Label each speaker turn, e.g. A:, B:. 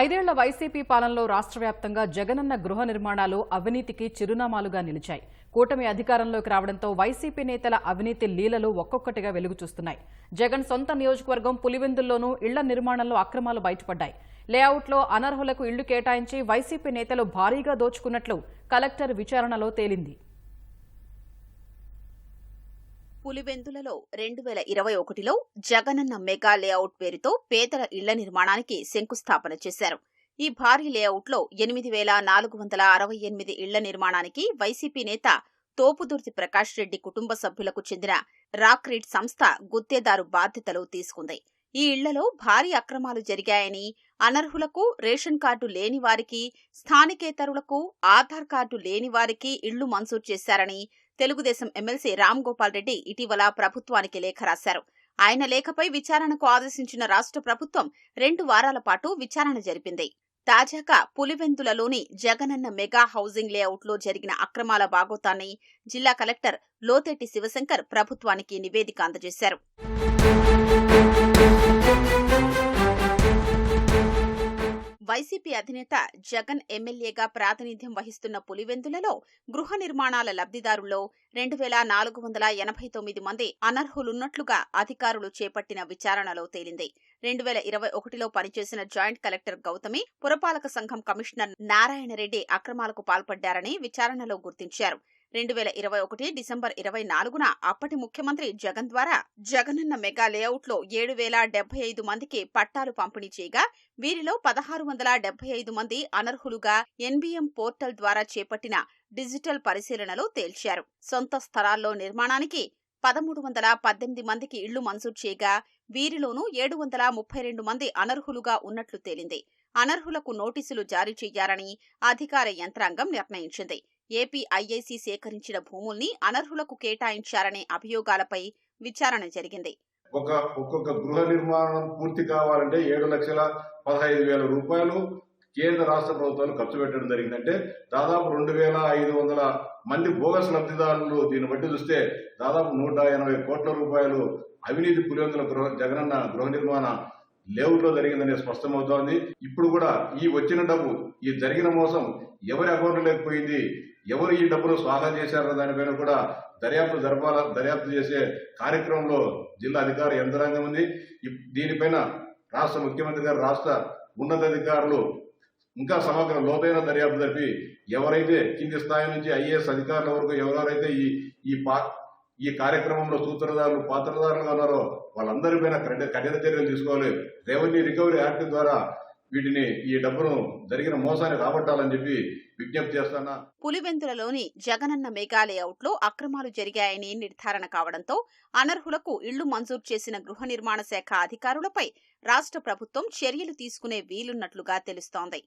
A: ఐదేళ్ళ వైసీపీ పాలనలో రాష్ట్ర వ్యాప్తంగా జగనన్న గృహ నిర్మాణాలు అవినీతికి చిరునామాలుగా నిలిచాయి. కూటమి అధికారంలోకి రావడంతో వైసీపీ నేతల అవినీతి లీలలు ఒక్కొక్కటిగా వెలుగు చూస్తున్నాయి జగన్ సొంత నియోజకవర్గం పులివెందుల్లోనూ ఇళ్ళ నిర్మాణంలో అక్రమాలు బయటపడ్డాయి. లేఅవుట్లో అనర్హులకు ఇళ్ళు కేటాయించి వైసీపీ నేతలు భారీగా దోచుకున్నట్లు కలెక్టర్ విచారణలో తేలింది.
B: పులివెందులలో రెండు వేల ఇరవై ఒకటిలో జగనన్న మెగా లేఅవుట్ పేరుతో పేదల ఇళ్ళ నిర్మాణానికి శంకుస్థాపన చేశారు. ఈ భారీ లేఅవుట్లో ఎనిమిది వేల నాలుగు వందల అరవై ఎనిమిది ఇళ్ళ నిర్మాణానికి వైసీపీ నేత తోపుదుర్తి ప్రకాష్ రెడ్డి కుటుంబ సభ్యులకు చెందిన రాక్రీడ్ సంస్థ గుత్తేదారు బాధ్యతలు తీసుకుంది. ఈ ఇళ్ళలో భారీ అక్రమాలు జరిగాయని అనర్హులకు రేషన్ కార్డు లేని వారికి స్థానికేతరులకు ఆధార్ కార్డు లేని వారికి ఇళ్ళు మంజూరు చేశారని తెలుగుదేశం ఎమ్మెల్సీ రామ్ గోపాల్ రెడ్డి ఇటీవల ప్రభుత్వానికి లేఖ రాశారు. ఆయన లేఖపై విచారణకు ఆదేశించిన రాష్ట్ర ప్రభుత్వం రెండు వారాల పాటు విచారణ జరిపింది. తాజాగా పులివెందులలోని జగనన్న మెగా హౌసింగ్ లేఅవుట్లో జరిగిన అక్రమాల బాగోతాన్ని జిల్లా కలెక్టర్ లోతెట్టి శివశంకర్ ప్రభుత్వానికి నివేదిక అందజేశారు. వైసీపీ అధినేత జగన్ ఎమ్మెల్యేగా ప్రాతినిధ్యం వహిస్తున్న పులివెందులలో గృహ నిర్మాణాల లబ్ధిదారుల్లో రెండు వేల నాలుగు వందల ఎనభై తొమ్మిది మంది అనర్హులున్నట్లుగా అధికారులు చేపట్టిన విచారణలో తేలింది. రెండు వేల ఇరవై ఒకటిలో పనిచేసిన జాయింట్ కలెక్టర్ గౌతమి పురపాలక సంఘం కమిషనర్ నారాయణరెడ్డి అక్రమాలకు పాల్పడ్డారని విచారణలో గుర్తించారు. రెండు వేల ఇరవై ఒకటి డిసెంబర్ ఇరవై నాలుగున అప్పటి ముఖ్యమంత్రి జగన్ ద్వారా జగనన్న మెగా లేఅవుట్లో ఏడు వేల డెబ్బై ఐదు మందికి పట్టాలు పంపిణీ చేయగా వీరిలో పదహారు వందల డెబ్బై ఐదు మంది అనర్హులుగా ఎన్బిఎం పోర్టల్ ద్వారా చేపట్టిన డిజిటల్ పరిశీలనలో తేల్చారు. సొంత స్థలాల్లో నిర్మాణానికి పదమూడు వందల పద్దెనిమిది మందికి ఇళ్ళు మంజూరు చేయగా వీరిలోనూ ఏడు వందల ముప్పై రెండు మంది అనర్హులుగా ఉన్నట్లు తేలింది. అనర్హులకు నోటీసులు జారీ చేయాలని అధికార యంత్రాంగం నిర్ణయించింది. ఏపీ ఐఐసి సేకరించిన భూముల్ని అనర్హులకు కేటాయించారనే అభియోగాలపై విచారణ జరిగింది.
C: ఒక ఒక్కొక్క గృహ నిర్మాణం పూర్తి కావాలంటే ఏడు లక్షల పదహైదు వేల రూపాయలు కేంద్ర రాష్ట్ర ప్రభుత్వాలు ఖర్చు పెట్టడం జరిగిందంటే దాదాపు రెండు వేల ఐదు వందల మంది బోగస్ లబ్ధిదారులు దీన్ని బట్టి చూస్తే దాదాపు నూట ఎనభై కోట్ల రూపాయలు అవినీతి పులివెందుల గృహ జగనన్న గృహ నిర్మాణ లేఅవుట్లో జరిగిందనే స్పష్టమవుతోంది. ఇప్పుడు కూడా ఈ వచ్చిన డబ్బు ఈ జరిగిన మోసం ఎవరి అకౌంట్ లేకపోయింది ఎవరు ఈ డబ్బును స్వాహా చేశారన్న దానిపైన కూడా దర్యాప్తు జరపాల దర్యాప్తు చేసే కార్యక్రమంలో జిల్లా అధికార యంత్రాంగం ఉంది. దీనిపైన రాష్ట్ర ముఖ్యమంత్రి గారు రాష్ట్ర ఉన్నతాధికారులు ఇంకా సమగ్ర లోతైన దర్యాప్తు జరిపి ఎవరైతే కింది స్థాయి నుంచి ఐఏఎస్ అధికారుల వరకు ఎవరెవరైతే ఈ ఈ పా ఈ కార్యక్రమంలో సూత్రధారులు పాత్రధారులుగా ఉన్నారో వాళ్ళందరిపైన కఠిన కఠిన చర్యలు తీసుకోవాలి. రెవెన్యూ రికవరీ యాక్ట్ ద్వారా వీటిని ఈ డబ్బును జరిగిన మోసాన్ని రాబట్టాలని చెప్పి విజ్ఞప్తి చేస్తానా?
B: పులివెందులలోని జగనన్న మేఘాలయౌట్లో అక్రమాలు జరిగాయని నిర్ధారణ కావడంతో అనర్హులకు ఇళ్ళు మంజూరు చేసిన గృహ నిర్మాణ శాఖ అధికారులపై రాష్ట్ర ప్రభుత్వం చర్యలు తీసుకునే వీలున్నట్లుగా తెలుస్తోంది.